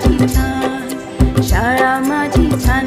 माझी छान शाळा माझी छान.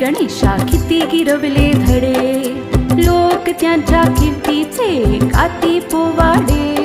गणेशा किती गिरवले धडे. लोक त्यांच्या कीर्तीचे काती पोवाडे.